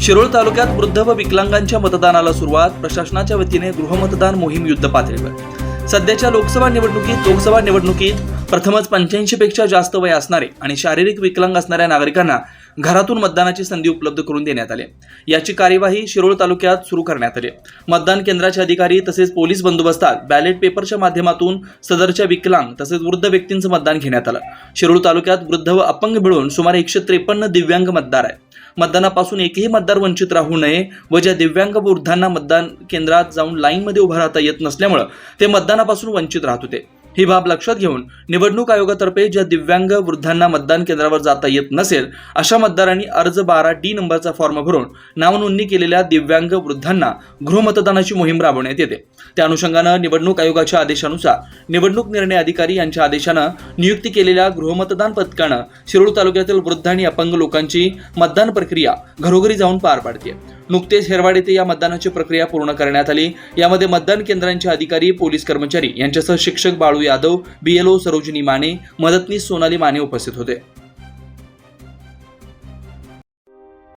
शिरोळ तालुक्यात वृद्ध व विकलांगांच्या मतदानाला सुरुवात प्रशासनाच्या वतीने गृहमतदान मोहीम युद्ध पातळीवर. सध्याच्या लोकसभा निवडणुकीत लोकसभा निवडणुकीत प्रथमच पंच्याऐंशी पेक्षा जास्त वय असणारे आणि शारीरिक विकलांग असणाऱ्या नागरिकांना घरातून मतदानाची संधी उपलब्ध करून देण्यात आली. याची कार्यवाही शिरोळ तालुक्यात सुरू करण्यात आली. मतदान केंद्राचे अधिकारी तसेच पोलीस बंदोबस्तात बॅलेट पेपरच्या माध्यमातून सदरच्या विकलांग तसेच वृद्ध व्यक्तींचं मतदान घेण्यात आलं. शिरोळ तालुक्यात वृद्ध व अपंग मिळून सुमारे एकशे त्रेपन्न दिव्यांग मतदार आहेत. मतदानापासून एकही मतदार वंचित राहू नये व ज्या दिव्यांग वृद्धांना मतदान केंद्रात जाऊन लाईनमध्ये उभं राहता येत नसल्यामुळं ते मतदानापासून वंचित राहत होते. ही बाब लक्षात घेऊन निवडणूक आयोगातर्फे ज्या दिव्यांग वृद्धांना मतदान केंद्रावर जाता येत नसेल अशा मतदारांनी अर्ज बारा डी नंबरचा फॉर्म भरून नावनोंदणी केलेल्या दिव्यांग वृद्धांना गृहमतदानाची मोहीम राबवण्यात येते. त्या अनुषंगानं निवडणूक आयोगाच्या आदेशानुसार निवडणूक निर्णय अधिकारी यांच्या आदेशानं नियुक्ती केलेल्या गृहमतदान पथकानं शिरूर तालुक्यातील वृद्ध आणि अपंग लोकांची मतदान प्रक्रिया घरोघरी जाऊन पार पाडते नुकतेच हेरवाड येथे या मतदानाची प्रक्रिया पूर्ण करण्यात आली. यामध्ये मतदान केंद्रांचे अधिकारी पोलीस कर्मचारी यांच्यासह शिक्षक बाळू यादव बीएलओ सरोजिनी माने मदतनीस सोनाली माने उपस्थित होते.